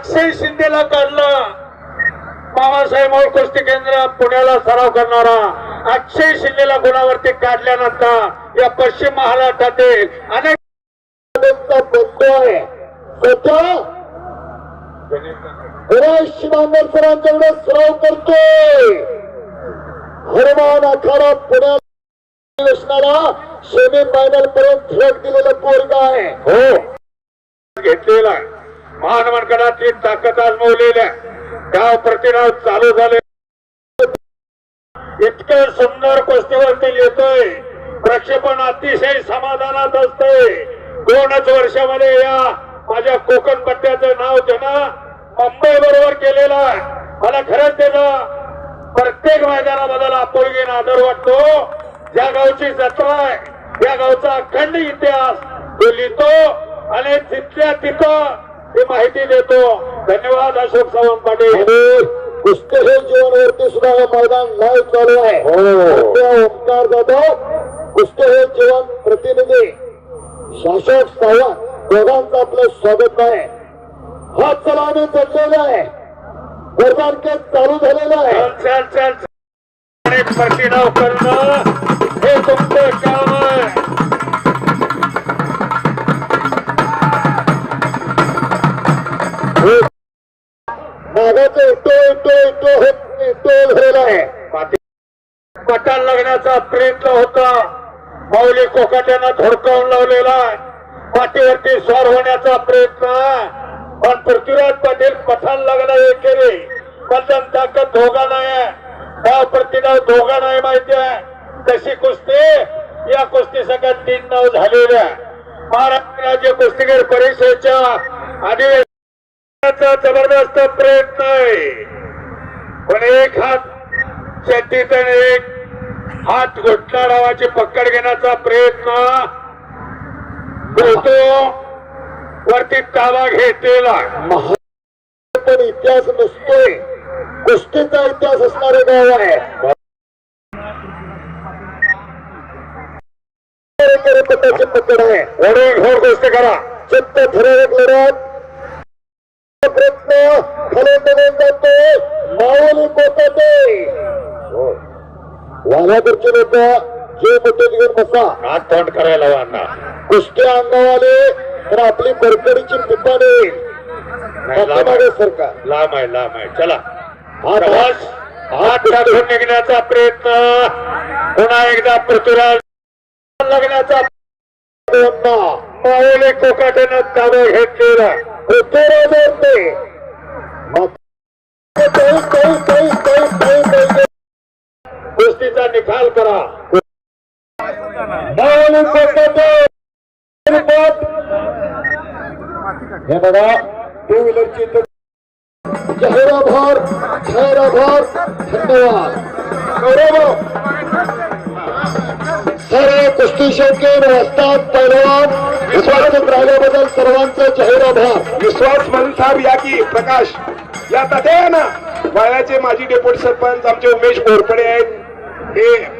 अक्षय शिंदेला काढला. बाबासाहेब मोळ कुस्ती केंद्र पुण्याला सराव करणारा. अक्षय शिंदेला गुणावरती काढल्यानंतर या पश्चिम महाराष्ट्रातील अनेक सराव करतो हनुमान आखाडा पुण्याला असणारा सेमी फायनल पर्यंत झेप दिलेला पोरगा आहे. हो. घेतलेला आहे. महानमंडळाची ताकद आजमवलेल्या गाव प्रतिनाव चालू झाले. इतके सुंदर कुस्तीवरती येतोय. प्रक्षेपण अतिशय समाधानात असते दोनच वर्षामध्ये या माझ्या कोकण पट्ट्याचं नाव त्यांना मुंबई बरोबर केलेलं आहे. मला खरंच त्याचा प्रत्येक मैदानाबद्दल आपुलकीन आदर वाटतो. ज्या गावची जत्रा आहे या गावचा अखंड इतिहास तो लिहितो आणि तिथल्या तिथं ही माहिती देतो. धन्यवाद अशोक सावंत पाटील. कुस्ती हे जीवनवरती सुद्धा हे मैदान लाईव्ह चालू आहे. सध्या ओंकार जाधव कुस्ती हे जीवन प्रतिनिधी शासक सावंत दोघांचं आपलं स्वागत आहे. हा चलाने चढलेला आहे. वर्गांकेत चालू झालेला आहे. चल चल प्रतिडाव करणं हे तुमचं भागाचं इटो इटो इटो हे इटो झालेला आहे. पटाल लागण्याचा प्रयत्न होता. माऊली कोकाट्यानं धोडकावून लावलेला आहे. पाठीवरती स्वार होण्याचा प्रयत्न. पण पृथ्वीराज पाटील पठाण लागला एकेरी. पण ताकद धोगा नाही डाव प्रतिडाव धोगा नाही माहिती आहे. तशी कुस्ती? या कुस्ती सगळ्यात तीन नाव झालेल्या महाराष्ट्र राज्य कुस्तीगीर परिषदेच्या अधिवेशनाचा जबरदस्त प्रयत्न आहे. पण एक हात शेतीत आणि एक हात घोटला डावाची पकड घेण्याचा प्रयत्न होतो. वरती ताबा घेतलेला पण इतिहास नसतोय. कुस्तीचा इतिहास असणारे गाव आहे. पकड आहे वडील घोर गोष्ट करा. चित्त ठराविक लढत. निघून जातो माऊली कोटाते वाघाकडचे लोक जे घेऊन बसा हात तोंड करायला वाढणार कुस्ती अंगावाले तर आपली बरकडीची पाठीमागे सरकार. लांब आहे लांब आहे. चला. हात हात. काढून निघण्याचा प्रयत्न. पुन्हा एकदा पृथ्वीराज लागण्याचा माऊली कोकाट्यानं ताबा घेतलेला. पृथ्वीराज होते कुस्तीचा निकाल करा. हे बघा टू व्हीलरची जाहिराभार जाहिराभार धन्यवाद. सर्व कुस्ती शौकीन असतात पैलवान. विश्वासात राहिल्याबद्दल सर्वांचे जाहीर आभार विश्वास म्हणून साहेब या की, प्रकाश. या तात्या ना वाळ्याचे माजी डेप्युटी सरपंच आमचे उमेश घोरपडे आहेत. हे